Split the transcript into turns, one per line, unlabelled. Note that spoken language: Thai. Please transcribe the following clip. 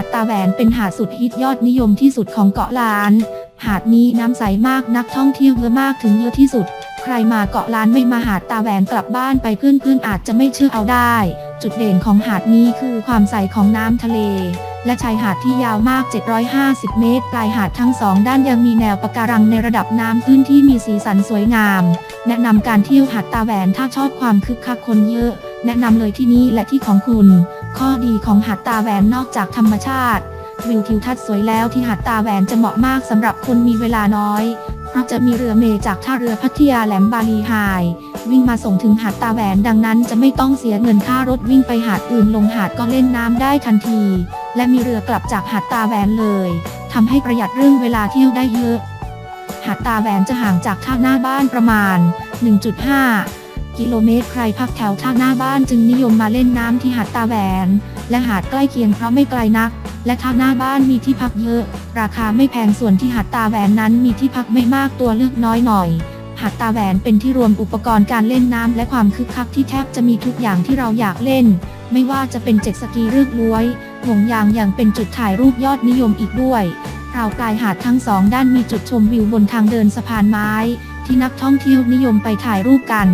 าดตาแหวนเป็นหาดสุดฮิตยอดนิยมที่สุดของเกาะล้าน หาดนี้น้ำใสมากนักท่องเที่ยวเยอะมากถึงเยอะที่สุด ใครมาเกาะล้านไม่มาหาดตาแหวนกลับบ้านไปเพื่อนๆอาจจะไม่เชื่อเอาได้ จุดเด่นของหาดนี้คือความใสของน้ำทะเล และชายหาดที่ยาวมาก 750 เมตร ปลายหาดทั้งสองด้านยังมีแนวปะการังในระดับน้ำพื้นที่มีสีสันสวยงาม แนะนำการเที่ยวหาดตาแหวนถ้าชอบความคึกคักคนเยอะ แนะนำเลยที่นี่และที่ของคุณ ข้อดีของหาดตาแหวนนอกจากธรรมชาติ วิวทิวทัศน์สวยแล้วที่หาดตาแหวนจะเหมาะมากสำหรับคนมีเวลาน้อย เพราะจะมีเรือเมจากท่าเรือพัทยาแหลมบาลีไฮวิ่งมาส่งถึงหาดตาแหวนดังนั้นจะไม่ต้องเสียเงินค่ารถวิ่งไปหาดอื่นลงหาดก็เล่นน้ำได้ทันที และมีเรือกลับจากหาดตาแหวนเลยทำให้ประหยัดเรื่องเวลาเที่ยวได้เยอะ หาดตาแหวนจะห่างจากท่าหน้าบ้านประมาณ 1.5 กิโลเมตรใครพักแถวท่าหน้าบ้านจึงนิยมมาเล่นน้ำที่หาดตาแหวน และหาดใกล้เคียงเพราะไม่ไกลนัก และท่าหน้าบ้านมีที่พักเยอะ ราคาไม่แพงส่วนที่หาดตาแหวนนั้นมีที่พักไม่มากตัวเลือกน้อยหน่อยหาดตาแหวนเป็นที่รวมอุปกรณ์การเล่นน้ำและความคึกคักที่แทบจะมีทุกอย่างที่เราอยากเล่น ไม่ว่าจะเป็นเจ็ตสกีเรือกล้วยห่วงยางยังเป็นจุดถ่ายรูปยอดนิยมอีกด้วยราวปลายหาดทั้งสองด้านมีจุดชมวิวบนทางเดินสะพานไม้ ที่นักท่องเที่ยวนิยมไปถ่ายรูปกัน